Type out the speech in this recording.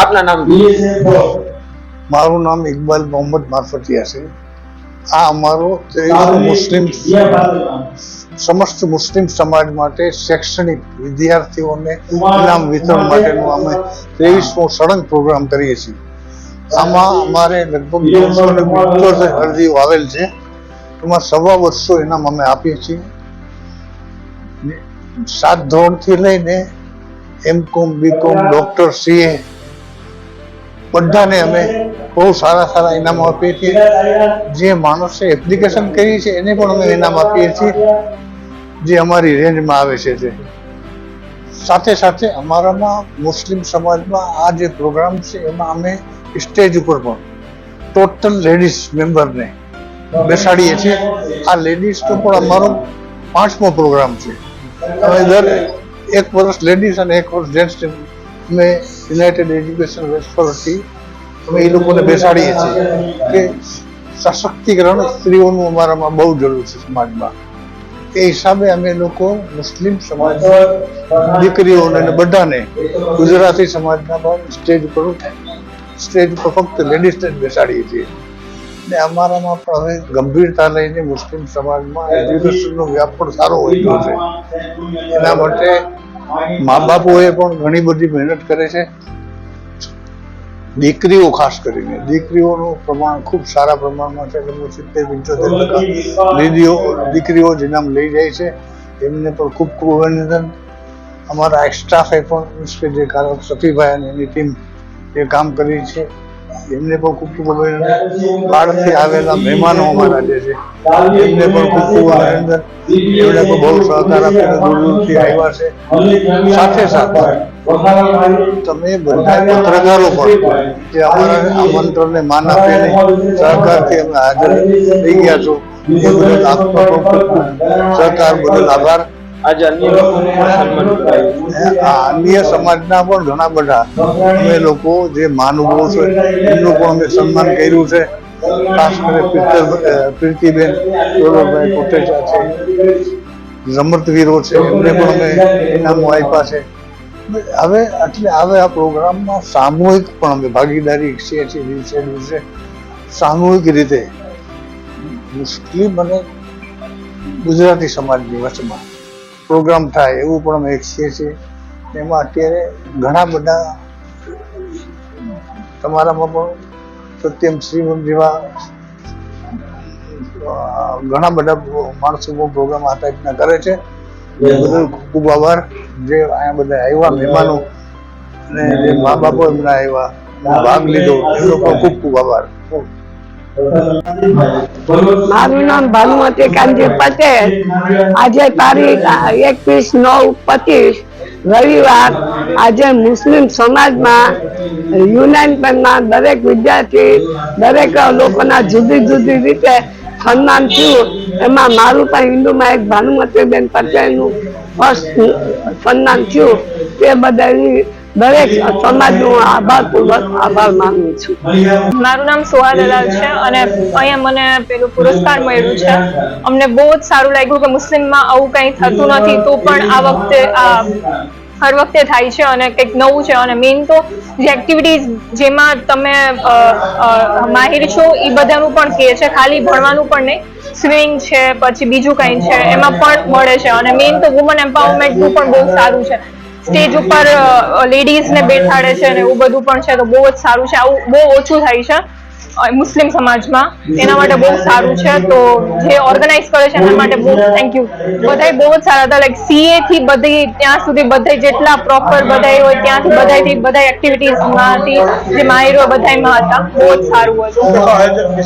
આપના નામ મારું નામ ઇકબાલ મોહમ્મદ મારફતિયા છે. આ અમારો મુસ્લિમ સમસ્ત મુસ્લિમ સમાજ માટે શૈક્ષણિક વિદ્યાર્થીઓને ઇનામ વિતરણ માટેનો અમે ત્રેવીસમો સળંગ પ્રોગ્રામ કરીએ છીએ. આમાં અમારે લગભગ દોઢસો ને પંચોતેર અરજીઓ આવેલ છે. એમાં સવા બસો ઇનામ અમે આપીએ છીએ. સાત ધોરણથી લઈને એમ કોમ બી કોમ ડોક્ટર સીએ બધાને અમે બહુ સારા સારા ઇનામો આપીએ છીએ. જે માણસે એપ્લિકેશન કરી છે, એને પણ અમે ઇનામ આપીએ છીએ. જે અમારી રેન્જમાં આવે છે તે સાથે સાથે અમારામાં મુસ્લિમ સમાજમાં આ જે પ્રોગ્રામ છે, એમાં અમે સ્ટેજ ઉપર પણ ટોટલ લેડીઝ મેમ્બરને બેસાડીએ છીએ. આ લેડીઝનો પણ અમારો પાંચમો પ્રોગ્રામ છે. અમે દર એક વર્ષ લેડીઝ અને એક વર્ષ જેન્ટ્સ અમે યુનાઇટેડ એજ્યુકેશન વેસ્ટફોરથી અમે એ લોકોને બેસાડીએ છીએ કે સશક્તિકરણ સ્ત્રીઓનું અમારામાં બહુ જરૂર છે સમાજમાં. એ હિસાબે અમે લોકો મુસ્લિમ સમાજ, દીકરીઓને અને બધાને ગુજરાતી સમાજના પણ સ્ટેજ પર સ્ટેજ પર ફક્ત લેડીઝને જ બેસાડીએ છીએ. ને અમારામાં પણ હવે ગંભીરતા લઈને મુસ્લિમ સમાજમાં એજ્યુકેશનનો વ્યાપ પણ સારો હોય છે. એના માટે મા બાપોએ પણ ઘણી બધી મહેનત કરે છે. દીકરીઓ ખાસ કરીને, દીકરીઓનું પ્રમાણ ખૂબ સારા પ્રમાણમાં છે. સિત્તેર, પંચોતેર ટકા દીદીઓ, દીકરીઓ જ લઈ જાય છે. એમને પણ ખૂબ ખૂબ અભિનંદન. અમારા સ્ટાફે પણ કે જે કારણ સફીભાઈ અને એની ટીમ જે કામ કરી છે. એમને પણ ખૂબ ખૂબ અભિનંદન બહારથી આવેલા મહેમાનો અમારા જે છે, એમને પણ ખૂબ ખૂબ અભિનંદન એમને પણ બહુ સહકાર આપીને દૂર દૂરથી આવ્યા છે. સાથે સાથે તમે બધા પત્રકારો પણ જે અમારા આમંત્રણને માન આપીને સહકારથી અમે હાજર થઈ ગયા છો. એ બદલ આપનો ખૂબ ખૂબ સહકાર, બદલ આભાર. આજે અન્ય અન્ય સમાજના પણ ઘણા બધા અમે લોકો જે મહાનુભાવો છે એમનું પણ અમે સન્માન કર્યું છે. ખાસ કરીને પ્રીતિબેન ગૌરવભાઈ કોટેચા છે. રમતવીરો છે એમને પણ અમે ઇનામો આપ્યા છે. હવે એટલે હવે આ પ્રોગ્રામમાં સામૂહિક પણ અમે ભાગીદારી ઈચ્છીએ છીએ દિવસે દિવસે સામૂહિક રીતે મુસ્લિમ અને ગુજરાતી સમાજની વચમાં પ્રોગ્રામ થાય એવું પણ અમે ઈચ્છીએ છીએ. એમાં અત્યારે ઘણા બધા તમારામાં પણ સત્યમ શ્રીમ જેવા ઘણા બધા માણસો પણ પ્રોગ્રામ આ ટાઈપના કરે છે. એ ખૂબ ખૂબ આભાર. જે અહીંયા બધા આવ્યા મહેમાનો અને જે મા બાપો એમના આવ્યા ભાગ લીધો. એમનો પણ ખૂબ ખૂબ આભાર. મારું નામ ભાનુમતી કાનજી પટેલ. આજે તારીખ એકવીસ નવ પચીસ રવિવાર આજે મુસ્લિમ સમાજમાં યુનાઇટના દરેક વિદ્યાર્થી, દરેક લોકોના જુદી જુદી રીતે સન્માન થયું. એમાં મારું પણ હિન્દુમાં એક ભાનુમતીબેન પટેલનું ફર્સ્ટ સન્માન થયું. તે બદલ દરેક સમાજનો આભારપૂર્વક આભાર માનું છું. મારું નામ સોહા દલાલ છે અને અહીંયા મને પેલું પુરસ્કાર મળ્યું છે. અમને બહુ જ સારું લાગ્યું કે મુસ્લિમમાં આવું કંઈ થતું નથી, તો પણ આ વખતે આ હર વખતે થાય છે અને કંઈક નવું છે. અને મેઇન તો જે એક્ટિવિટીઝ જેમાં તમે માહિર છો એ બધાનું પણ કહે છે. ખાલી ભણવાનું પણ નહીં સ્વિમિંગ છે, પછી બીજું કંઈ છે, એમાં પણ મળે છે. અને મેઇન તો વુમન એમ્પાવરમેન્ટનું પણ બહુ સારું છે. સ્ટેજ ઉપર લેડીઝને બેઠાડે છે ને એવું બધું પણ છે તો બહુ જ સારું છે. આવું બહુ ઓછું થાય છે મુસ્લિમ સમાજમાં. એના માટે બહુ સારું છે. તો જે ઓર્ગેનાઇઝ કરે છે એના માટે બહુ થેન્ક યુ બધાય બહુ જ સારા હતા. લાઈક સીએ થી બધી ત્યાં સુધી બધા જેટલા પ્રોપર બધાય હોય ત્યાંથી બધાયથી બધા હતી જે માહિરો બધા હતા. બહુ જ સારું હતું.